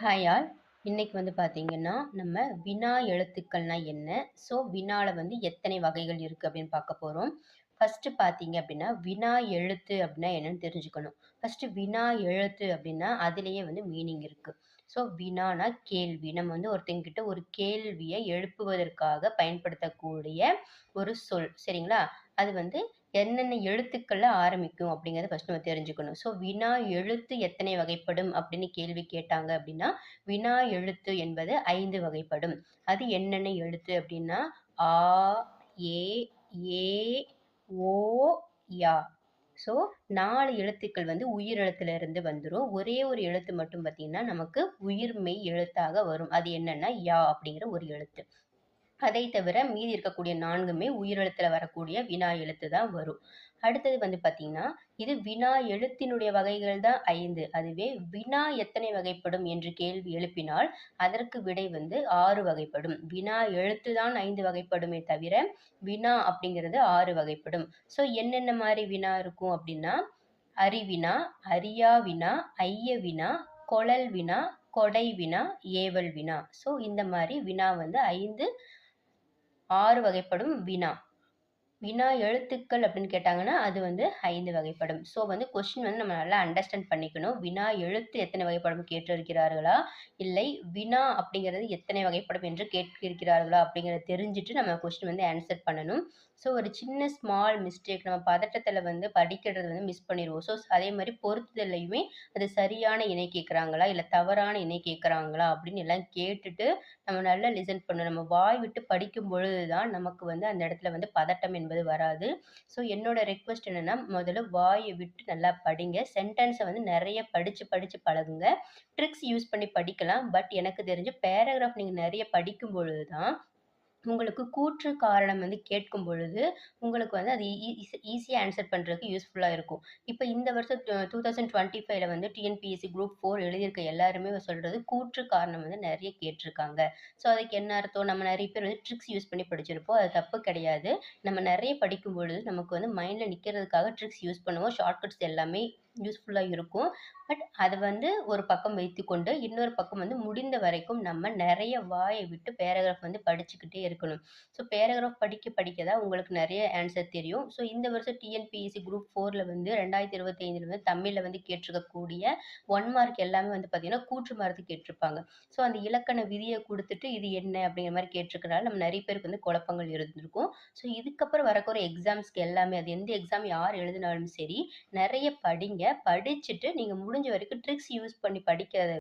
Hi all இன்னைக்கு வந்து பார்த்தீங்கன்னா நம்ம வினா எழுத்துக்கள்னா என்ன? ஸோ வினாவில் வந்து எத்தனை வகைகள் இருக்குது அப்படின்னு பார்க்க போகிறோம் ஃபஸ்ட்டு பார்த்தீங்க அப்படின்னா வினா எழுத்து அப்படின்னா என்னன்னு தெரிஞ்சுக்கணும். ஃபஸ்ட்டு வினா எழுத்து அப்படின்னா அதுலேயே வந்து மீனிங் இருக்குது ஸோ வினானா கேள்வி. நம்ம வந்து ஒருத்தங்கிட்ட ஒரு கேள்வியை எழுப்புவதற்காக பயன்படுத்தக்கூடிய ஒரு சொல். சரிங்களா? அது வந்து என்னென்ன எழுத்துக்கள்ல ஆரம்பிக்கும் அப்படிங்கிறத ஃபர்ஸ்ட் நம்ம தெரிஞ்சுக்கணும். ஸோ வினா எழுத்து எத்தனை வகைப்படும் அப்படின்னு கேள்வி கேட்டாங்க அப்படின்னா வினா எழுத்து என்பது ஐந்து வகைப்படும். அது என்னென்ன எழுத்து அப்படின்னா ஆ ஏ ஏ ஓ யா. ஸோ நாலு எழுத்துக்கள் வந்து உயிர் வந்துடும் ஒரே ஒரு எழுத்து மட்டும் பார்த்தீங்கன்னா நமக்கு உயிர்மெய் எழுத்தாக வரும். அது என்னென்னா யா அப்படிங்கிற ஒரு எழுத்து. அதை தவிர மீதி இருக்கக்கூடிய நான்குமே உயிரெழுத்துல வரக்கூடிய வினா எழுத்து தான் வரும். அடுத்தது வந்து பார்த்தீங்கன்னா இது வினா எழுத்தினுடைய வகைகள் தான் ஐந்து. அதுவே வினா எத்தனை வகைப்படும் என்று கேள்வி எழுப்பினால் அதற்கு விடை வந்து ஆறு வகைப்படும். வினா எழுத்து தான் ஐந்து வகைப்படுமே தவிர வினா அப்படிங்கிறது ஆறு வகைப்படும். ஸோ என்னென்ன மாதிரி வினா இருக்கும் அப்படின்னா அறிவினா அரியா வினா ஐய வினா கொழல் வினா கொடை வினா ஏவல் வினா. ஸோ இந்த மாதிரி வினா வந்து ஐந்து ஆறு வகைப்படும் வினா. வினா எழுத்துக்கள் அப்படின்னு கேட்டாங்கன்னா அது வந்து ஐந்து வகைப்படும். ஸோ வந்து கொஸ்டின் வந்து நம்ம நல்லா அண்டர்ஸ்டாண்ட் பண்ணிக்கணும். வினா எழுத்து எத்தனை வகைப்படும் கேட்டிருக்கிறார்களா? இல்லை வினா அப்படிங்கிறது எத்தனை வகைப்படும் என்று கேட்டிருக்கிறார்களா அப்படிங்கிறத தெரிஞ்சுட்டு நம்ம கொஸ்டின் வந்து ஆன்சர் பண்ணணும். ஸோ ஒரு சின்ன ஸ்மால் மிஸ்டேக் நம்ம பதட்டத்தில் வந்து படிக்கிறது வந்து மிஸ் பண்ணிடுவோம். ஸோ அதே மாதிரி பொறுத்துதல்லையுமே அது சரியான இணை கேட்குறாங்களா? இல்லை தவறான இணை கேட்குறாங்களா? அப்படின்னு எல்லாம் கேட்டுட்டு நம்ம நல்லா லிசன் பண்ணணும். நம்ம வாய் விட்டு படிக்கும் பொழுது தான் நமக்கு வந்து அந்த இடத்துல வந்து பதட்டம் என்பது வராது. ஸோ என்னோட ரெக்வஸ்ட் என்னென்னா முதல்ல வாயை விட்டு நல்லா படிங்க. சென்டென்ஸை வந்து நிறைய படித்து படித்து பழகுங்க. ட்ரிக்ஸ் யூஸ் பண்ணி படிக்கலாம். பட் எனக்கு தெரிஞ்சு பேராகிராஃப் நீங்கள் நிறைய படிக்கும் பொழுது தான் உங்களுக்கு கூற்று காரணம் வந்து கேட்கும் பொழுது உங்களுக்கு வந்து அது ஈஸியாக ஆன்சர் பண்ணுறதுக்கு யூஸ்ஃபுல்லாக இருக்கும். இப்போ இந்த வருஷம் டூ தௌசண்ட் டுவெண்ட்டி ஃபைவ்ல வந்து டிஎன்பிஎஸ்சி குரூப் ஃபோர் எழுதியிருக்க எல்லாருமே சொல்கிறது கூற்று காரணம் வந்து நிறைய கேட்டிருக்காங்க. ஸோ அதுக்கு என்ன அர்த்தம்? நம்ம நிறைய பேர் வந்து ட்ரிக்ஸ் யூஸ் பண்ணி படிச்சிருப்போம். அது தப்பு கிடையாது. நம்ம நிறைய படிக்கும் பொழுது நமக்கு வந்து மைண்டில் நிற்கிறதுக்காக ட்ரிக்ஸ் யூஸ் பண்ணுவோம். ஷார்ட்கட்ஸ் எல்லாமே யூஸ்ஃபுல்லாக இருக்கும். பட் அதை வந்து ஒரு பக்கம் வைத்துக்கொண்டு இன்னொரு பக்கம் வந்து முடிந்த வரைக்கும் நம்ம நிறைய வாயை விட்டு பேராகிராஃப் வந்து படிச்சுக்கிட்டே இருக்கணும். ஸோ பேராகிராஃப் படிக்க படிக்க தான் உங்களுக்கு நிறைய ஆன்சர் தெரியும். ஸோ இந்த வருஷம் டிஎன்பிஎஸ்சி குரூப் ஃபோரில் வந்து ரெண்டாயிரத்தி இருபத்தி ஐந்தில் வந்து தமிழில் வந்து கேட்டிருக்கக்கூடிய ஒன் மார்க் எல்லாமே வந்து பார்த்தீங்கன்னா கூற்று மார்க்கு கேட்டிருப்பாங்க. ஸோ அந்த இலக்கண விதியை கொடுத்துட்டு இது என்ன அப்படிங்கிற மாதிரி கேட்டிருக்கனால நம்ம நிறைய பேருக்கு வந்து குழப்பங்கள் இருந்திருக்கும். ஸோ இதுக்கப்புறம் வரக்கூடிய எக்ஸாம்ஸ்க்கு எல்லாமே அது எந்த எக்ஸாம் யார் எழுதினாலும் சரி நிறைய படிங்க. படிங்க படிச்சுட்டு நீங்கள் முடிஞ்ச வரைக்கும் ட்ரிக்ஸ் யூஸ் பண்ணி படிக்கிறத